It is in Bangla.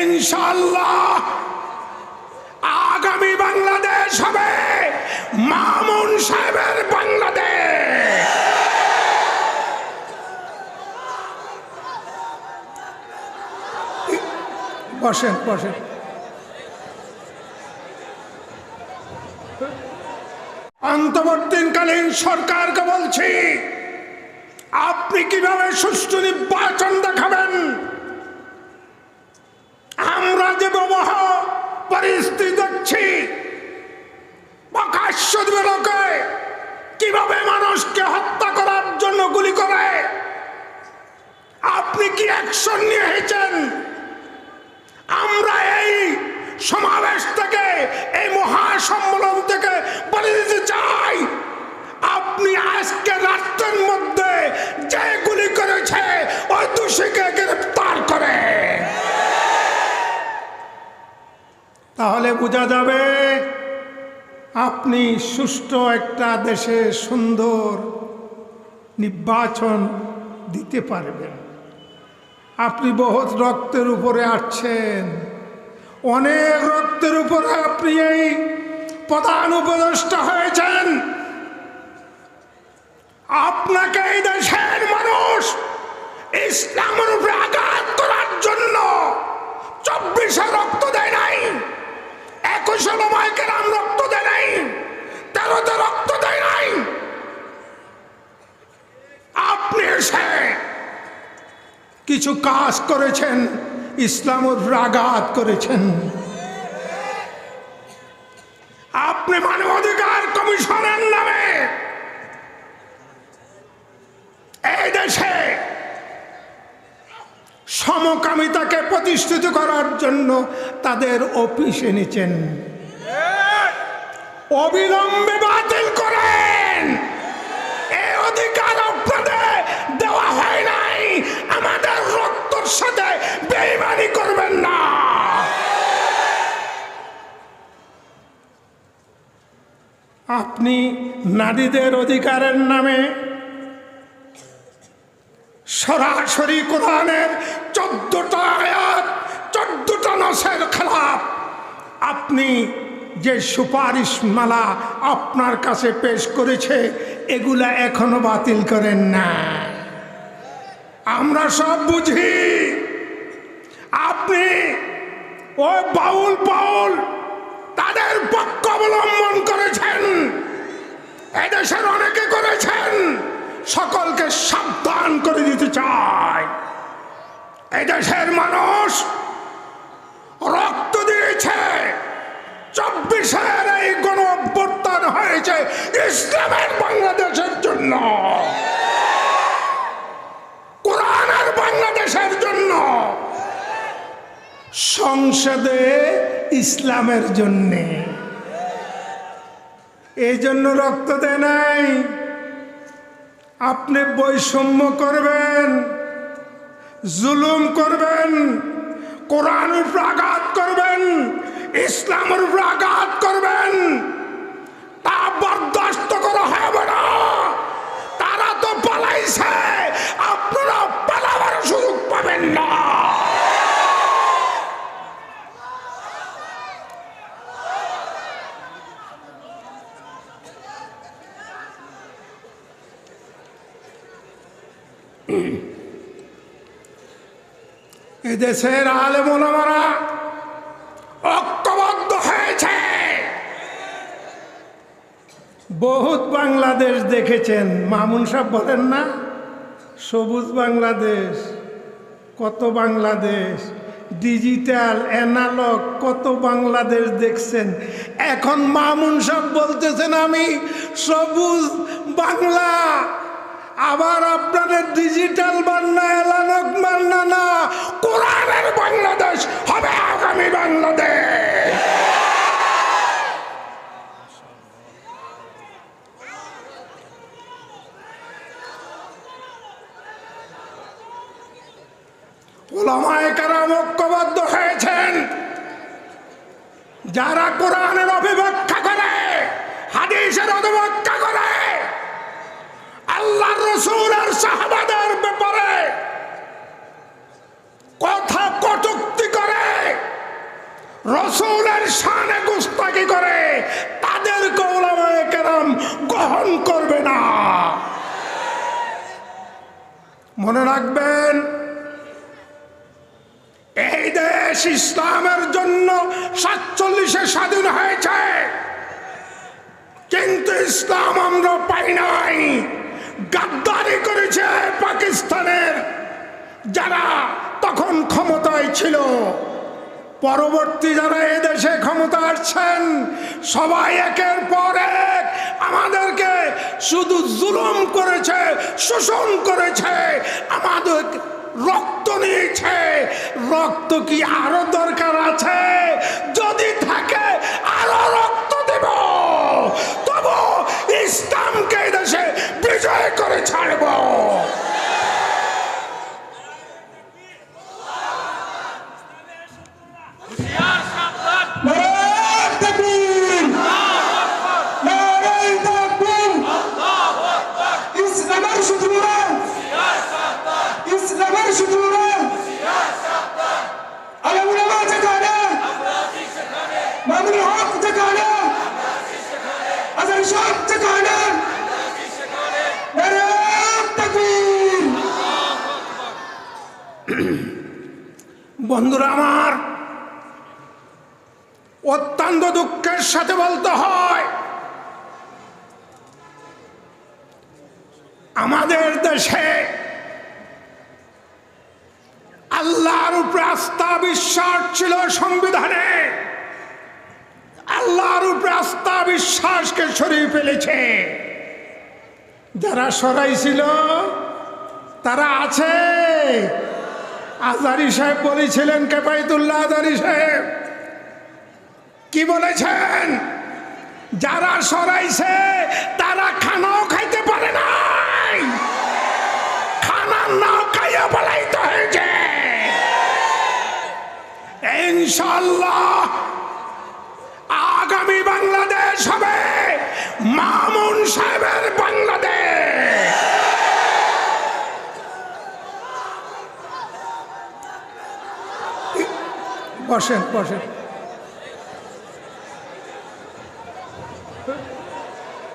ইনশাল্লাহ আগামী বাংলাদেশ হবে মামুন সাহেবের বাংলাদেশ। বসেন বসেন। অন্তর্বর্তীকালীন সরকারকে বলছি, আপনি কীভাবে সুষ্ঠু নির্বাচন দেখাবেন আমরা যে প্রবাহ পরিস্থিতি প্রকাশ্য দিবে লোকে কীভাবে মানুষকে হত্যা করার জন্য গুলি করে? আপনি কি অ্যাকশন নিয়ে এসেছেন আমরা এই সমাবেশ থেকে, এই মহাসম্মেলন থেকে বলে চাই, আপনি আজকে রাষ্ট্রের মধ্যে যে গুলি করেছে ওই দোষীকে গ্রেফতার করে তাহলে বোঝা যাবে আপনি সুষ্ঠু একটা দেশে সুন্দর নির্বাচন দিতে পারবেন। আপনি বহুত রক্তের উপরে আসছেন। অনেক রক্তের উপরে আপনি এই প্রধান উপদেষ্টা হয়েছেন। আপনাকে এই দেশের মানুষ ইসলামের উপরে আঘাত করার জন্য চব্বিশে রক্ত দেয় নাই একুশে নবাইকে রাম রক্ত দেয় নাই তেরোতে রক্ত দেয় নাই এসে কিছু কাজ করেছেন, ইসলাম আঘাত করেছেন। আপনি মানবাধিকার কমিশনের নামে এই দেশে সমকামিতাকে প্রতিষ্ঠিত করার জন্য তাদের অফিস এনেছেন অবিলম্বে বাতিল করেন সাথে বেইমানি করবেন না। আপনি নারীদের অধিকারের নামে সরাসরি কোরআনের চোদ্দটা আয়াত, চোদ্দটা নসের খেলাফ। আপনি যে সুপারিশ মালা আপনার কাছে পেশ করেছে, এগুলা এখনও বাতিল করেন না আমরা সব বুঝি। আপনি ওই বাউল বাউল, তাদের পক্ষ অবলম্বন করেছেন। এদেশের অনেকে করেছেন। সকলকে সাবধান করে দিতে চায় এদেশের মানুষ রক্ত দিয়েছে। চব্বিশের এই গণ অভ্যুত্থান হয়েছে ইসলামের বাংলাদেশের জন্য। সংসদে ইসলামের জন্যে। এই জন্য রক্ত দেয় নাই। আপনি বৈষম্য করবেন, জুলুম করবেন কোরআন উপর আঘাত করবেন, ইসলামের উপর আঘাত করবেন তা বরদাস্ত করা হবে না তারা তো পালাইছে আপনারা পালাবার সুযোগ পাবেন না এদেশের আলেমোলামারা ঐক্যবদ্ধ হয়েছে। বহুত বাংলাদেশ দেখেছেন। মামুন সাহেব বলেন না, সবুজ বাংলাদেশ, কত বাংলাদেশ ডিজিটাল অ্যানালগ কত বাংলাদেশ দেখছেন। এখন মামুন সাহেব বলতেছেন, আমি সবুজ বাংলা আবার আপনাদের ডিজিটাল বান্না এলানক বান্না না, কোরআনের বাংলাদেশ হবে আগামী বাংলাদেশ। ঐক্যবদ্ধ হয়েছেন। যারা কোরআনের অভিব্যাখ্যা করে, হাদিসের অভিব্যাখ্যা আল্লাহ রসুলের সাহাবাদের ব্যাপারে কথা কটুক্তি করে, রসুলের শানে গুস্তাকি করে, তাদের কৌলামায় কেরাম গ্রহণ করবে না। মনে রাখবেন, এই দেশ ইসলামের জন্য সাতচল্লিশে স্বাধীন হয়েছে, কিন্তু ইসলাম আমরা পাই নাই। গাদ্দারি করেছে পাকিস্তানের। যারা তখন ক্ষমতায় ছিল, পরবর্তী যারা এদেশে ক্ষমতা আসছেন, সবাই একের পর এক আমাদেরকে শুধু জুলুম করেছে, শোষণ করেছে, আমাদের রক্ত নিয়েছে। রক্ত কি আরও দরকার আছে? যদি থাকে, আরও রক্ত দেব। তবু ইসলামকে দেশে ছাড়ব। ইসলামের শত্রুরা ইসলামের শত্রুরা বন্ধুরা আমার, অত্যন্ত দুঃখের সাথে বলতে হয়, আমাদের দেশে আল্লাহর উপরে আস্থা বিশ্বাস ছিল সংবিধানে। আল্লাহর উপরে আস্থা বিশ্বাসকে সরিয়ে ফেলেছে। যারা সরাইছিল তারা আছে। আজারি সাহেব বলেছিলেন কেপাইতুল্লাহ আজারি সাহেব। কি বলেছেন? যারা সরাইছে, তারা খানাও খাইতে পারে নাই। খানা না খাইয়া বলাইতে হয়েছে। ইনশাল্লাহ আগামী বাংলাদেশ হবে মামুন সাহেবের বাংলাদেশ বসেন বসেন।